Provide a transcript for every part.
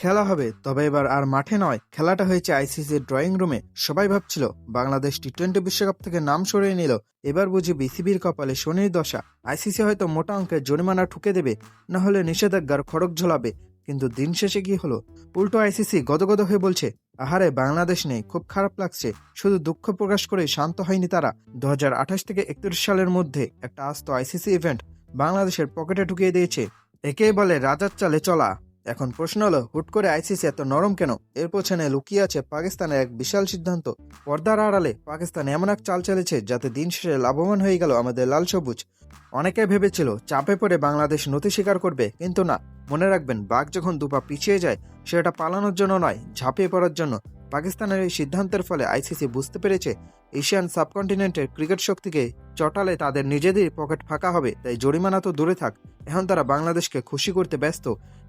খেলা হবে। তবে এবার আর মাঠে নয়, খেলাটা হয়েছে আইসিসির ড্রয়িং রুমে। সবাই ভাবছিল, বাংলাদেশ টি টোয়েন্টি বিশ্বকাপ থেকে নাম সরিয়ে নিল। এবার বুঝি বিসিবির কপালে শনির দশা। আইসিসি হয়তো মোটা অঙ্কের জরিমানা ঠুকে দেবে, না হলে নিষেধাজ্ঞার খড়ক ঝোলাবে। কিন্তু দিন শেষে কি হলো? উল্টো আইসিসি গদগদ হয়ে বলছে, আহারে, বাংলাদেশ নেই, খুব খারাপ লাগছে। শুধু দুঃখ প্রকাশ করে শান্ত হয়নি তারা। দু হাজার আঠাশ থেকে একত্রিশ সালের মধ্যে একটা আস্ত আইসিসি ইভেন্ট বাংলাদেশের পকেটে ঢুকিয়ে দিয়েছে। একেই বলে রাজার চালে চলা। এখন প্রশ্ন হলো, হুট করে আইসিসি এত নরম কেন? এর পেছনে লুকিয়ে আছে পাকিস্তানের এক বিশাল সিদ্ধান্ত। পর্দার আড়ালে পাকিস্তান এমন এক চাল চলেছে যাতে দিন শেষে লাভবান হয়ে গেল আমাদের লাল সবুজ। অনেকে ভেবেছিল, চাপে পড়ে বাংলাদেশ নথি স্বীকার করবে, কিন্তু না। মনে রাখবেন, বাঘ যখন দুপা পিছিয়ে যায়, সেটা পালানোর জন্য নয়, ঝাঁপিয়ে পড়ার জন্য। পাকিস্তানের এই সিদ্ধান্তের ফলে আইসিসি বুঝতে পেরেছে এশিয়ান সাবকন্টিনেন্টের ক্রিকেট শক্তিকে চটালে তাদের নিজেদের পকেট ফাঁকা হবে, তাই জরিমানা তো দূরে থাক। এখন তারা বাংলাদেশকে খুশি করতে ব্যস্ত।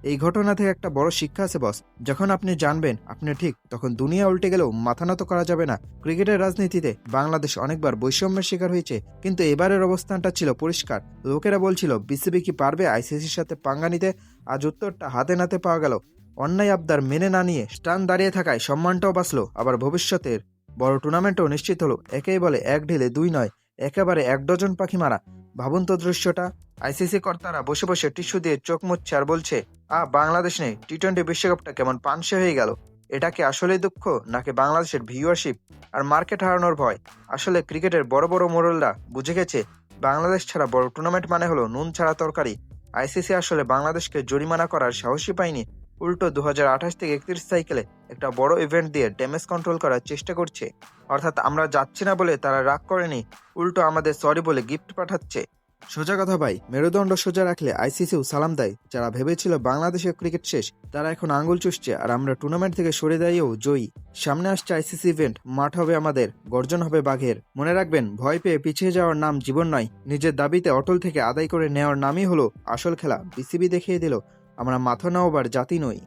এই ঘটনা থেকে একটা বড় শিক্ষা আছে, বস। যখন আপনি জানবেন, আপনি ঠিক, তখন দুনিয়া উল্টে গেলেও মাথা নত করা যাবে না। ক্রিকেটের রাজনীতিতে বাংলাদেশ অনেকবার বৈষম্যের শিকার হয়েছে, কিন্তু এবারের অবস্থানটা ছিল পরিষ্কার। লোকেরা বলছিল, বিসিবি কি পারবে আইসিসির সাথে পাঙ্গা নিতে? আজ উত্তরটা হাতে নাতে পাওয়া গেল। অন্যায় আবদার মেনে না নিয়ে স্টান দাঁড়িয়ে থাকায় সম্মানটাও বাঁচলো, আবার ভবিষ্যতের বড় টুর্নামেন্টও নিশ্চিত হলো। একেই বলে এক ঢিলে দুই নয়, একেবারে এক ডজন পাখি মারা। ভাবুন তো দৃশ্যটা। আইসিসি কর্তারা বসে বসে টিস্যু দিয়ে চোখ মুচ্ছে আর বলছে, আ, বাংলাদেশ নেই টি টোয়েন্টি বিশ্বকাপটা কেমন পানসে হয়ে গেল? এটা কি আসলেই দুঃখ, নাকি বাংলাদেশের ভিউয়ারশিপ আর মার্কেট হারানোর ভয়? আসলে ক্রিকেটের বড় বড় মোড়লরা বুঝে গেছে, বাংলাদেশ ছাড়া বড় টুর্নামেন্ট মানে হলো নুন ছাড়া তরকারি। আইসিসি আসলে বাংলাদেশকে জরিমানা করার সাহসই পায়নি উল্টো দু হাজার আঠাশ থেকে একত্রিশ সাইকেলে একটা বড় ইভেন্ট দিয়ে ড্যামেজ কন্ট্রোল করার চেষ্টা করছে। অর্থাৎ আমরা যাচ্ছি না বলে তারা রাগ করেনি, উল্টো আমাদের সরি বলে গিফট পাঠাচ্ছে। সোজা কথা ভাই, মেরুদণ্ড সোজা রাখলে আইসিসিও সালাম দেয়। যারা ভেবেছিল বাংলাদেশের ক্রিকেট শেষ, তারা এখন আঙ্গুল চুষছে আর আমরা টুর্নামেন্ট থেকে সরে দাঁড়িয়েও জয়ী। সামনে আসছে আইসিসি ইভেন্ট মাঠ হবে আমাদের, গর্জন হবে বাঘের। মনে রাখবেন, ভয় পেয়ে পিছিয়ে যাওয়ার নাম জীবন নয়। নিজের দাবিতে অটল থেকে আদায় করে নেওয়ার নামই হলো আসল খেলা। বিসিবি দেখিয়ে দিল আমরা মাথা নাওবার জাতি নই।